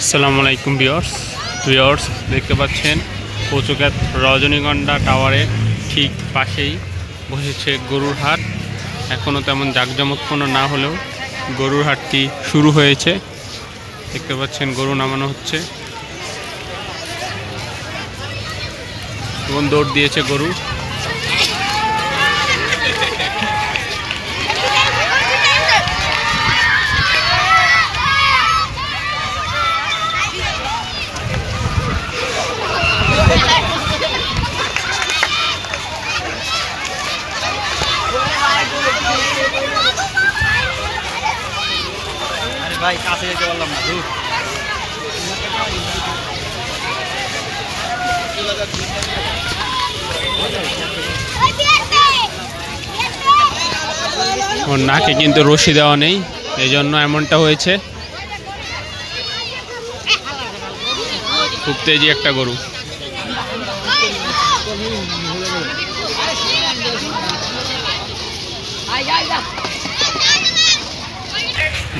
আসসালামু আলাইকুম বিয়র্স বিয়র্স দেখতে পাচ্ছেন কচুকাত রজনীগন্ধা টাওয়ারের ঠিক পাশেই বসেছে গরুর হাট। এখনও তেমন জাঁকজমকপূর্ণ না হলেও গরুর হাটটি শুরু হয়েছে। দেখতে পাচ্ছেন গরু নামানো হচ্ছে। এবং দৌড় দিয়েছে গরু। ভাই কাছে যেতে পারলাম না দূর ওর নাকে কিন্তু রশি দেওয়া নেই এই জন্য এমনটা হয়েছে। খুব তেজি একটা গরু।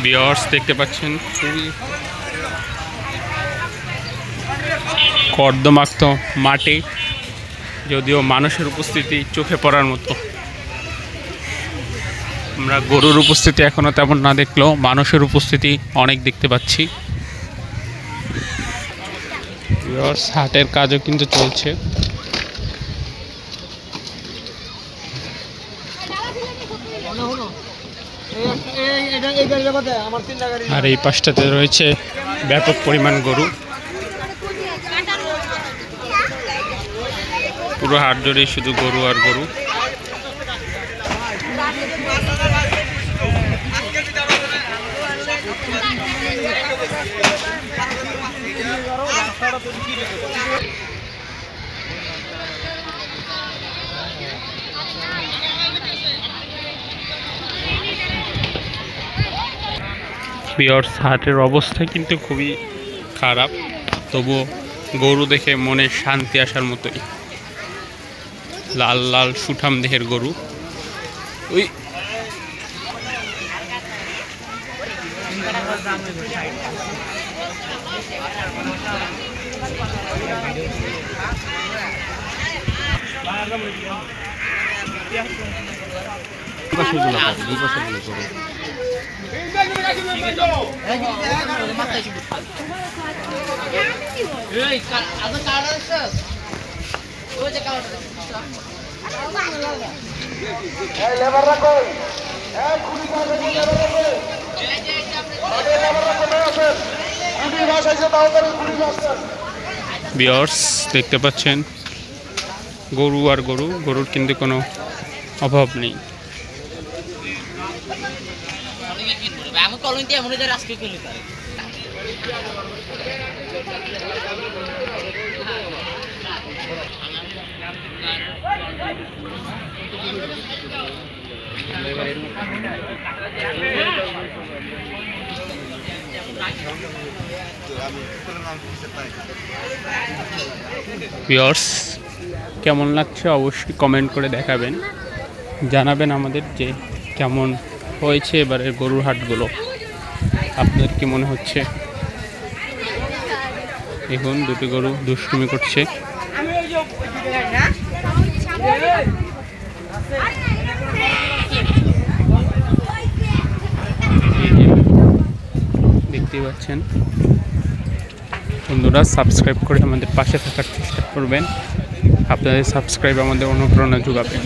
বিয়ার্স দেখতে পাচ্ছেন, খুবই কর্দমাক্ত মাটি যদিও মানুষের উপস্থিতি চোখে পড়ার মতো। আমরা গরুর উপস্থিতি এখনও তেমন না দেখলেও মানুষের উপস্থিতি অনেক দেখতে পাচ্ছি। হাটের কাজও কিন্তু চলছে। আর এই পাশটাতে রয়েছে ব্যাপক পরিমাণ গরু। পুরো হাট জুড়েই শুধু গরু আর গরু। পিওর্স হাটের অবস্থা কিন্তু খুবই খারাপ। তবুও গরু দেখে মনে শান্তি আসার মতোই। লাল লাল, সুঠাম দেহের গরু। ওই বিয়ার্স দেখতে পাচ্ছেন গরু আর গরু। গরুর কিন্তু কোনো অভাব নেই। আমি কেমন লাগছে অবশ্যই কমেন্ট করে দেখাবেন। জানাবেন আমাদের যে কেমন হয়েছে এবারের গরুর হাটগুলো? আপনাদের কি মনে হচ্ছে? এখন দুটি গরু দুষ্টুমি করছে। দেখতেই পাচ্ছেন। বন্ধুরা সাবস্ক্রাইব করে আমাদের পাশে থাকার চেষ্টা করবেন। আপনাদের সাবস্ক্রাইব আমাদের অনুপ্রেরণা যোগাবে